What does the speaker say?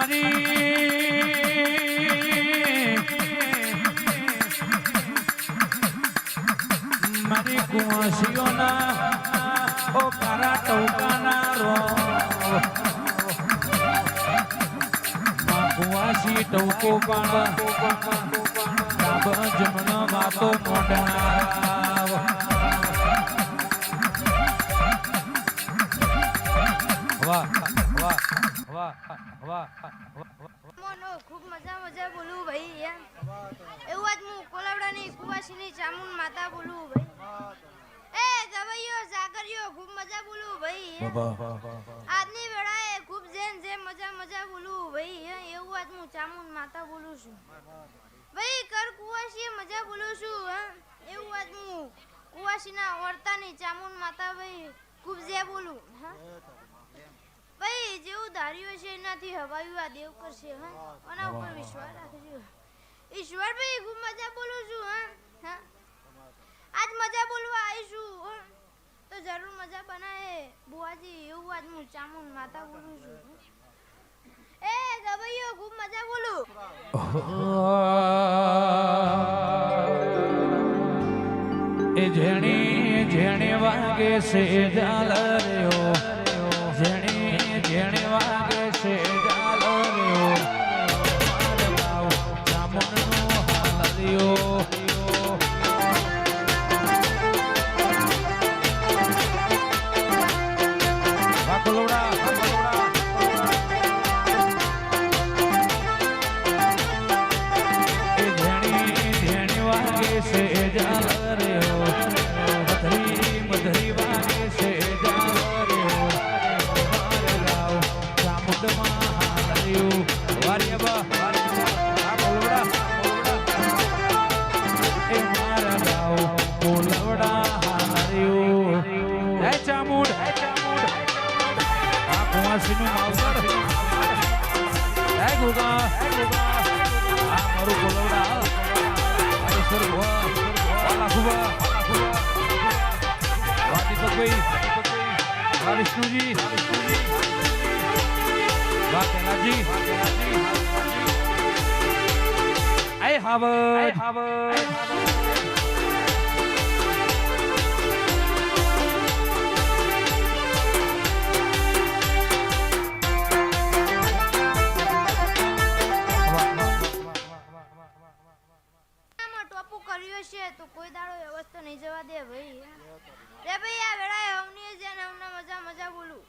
મારી. મારી કુંવસીઓના ઓ કારા ટોકાના રો. કુંવાસી ટોકો પાડ. વાહ. વાહ વાહ વાહ મોનો ખૂબ મજા મજા બોલું ભાઈ એમ એવું આજ હું કોલાવડાની કુવાસીની ચામુંડ માતા બોલું ભાઈ એ ગવૈયો જાગરિયો ખૂબ મજા બોલું ભાઈ. આજની વેળાએ ખૂબ જેન જે મજા મજા બોલું ભાઈ. એવું આજ હું ચામુંડ માતા બોલું છું ભાઈ કર કુવાસીએ મજા બોલું છું હં. એવું આજ હું કુવાસીના વર્તાની ચામુંડ માતા ભાઈ ખૂબ જે બોલું હા ભાઈ જેવું ધાર્યું છે એનાથી હવાયું આ દેવ કરશે હા? આના ઉપર વિશ્વાસ રાખજો. ઈશ્વર ભાઈ ખૂબ મજા બોલું છું હા? હા? આજ મજા બોલવા આવીશું હા? તો જરૂર મજા બનાવે બુઆજી એવું આજ હું ચામુન માતા બોલું છું એ ગવૈયો ખૂબ મજા બોલું. એ જેણી જેણે વાગે છે જાલર્યો જેણે વાગે છે જાલર્યો મારે ગાવ ચામુંડનો હાલર્યો વાહ કોલોડા, ચામુંડ આ કુંવાસીનું માવતર. હે ગોગા. આ મારું બોલવડા ઈશ્વર ભુવા. આ લાખુબા વાહ દીપકભાઈ વાહ વિષ્ણુજી વાહ કેલાજી આય હાવર હાવર છે, તું કોઈ દાડો વસ્તુ નહીં જવા દે ભાઈ. રે ભાઈ, આ વેળાએ હમની છે ને હમણાં મજા મજા બોલું.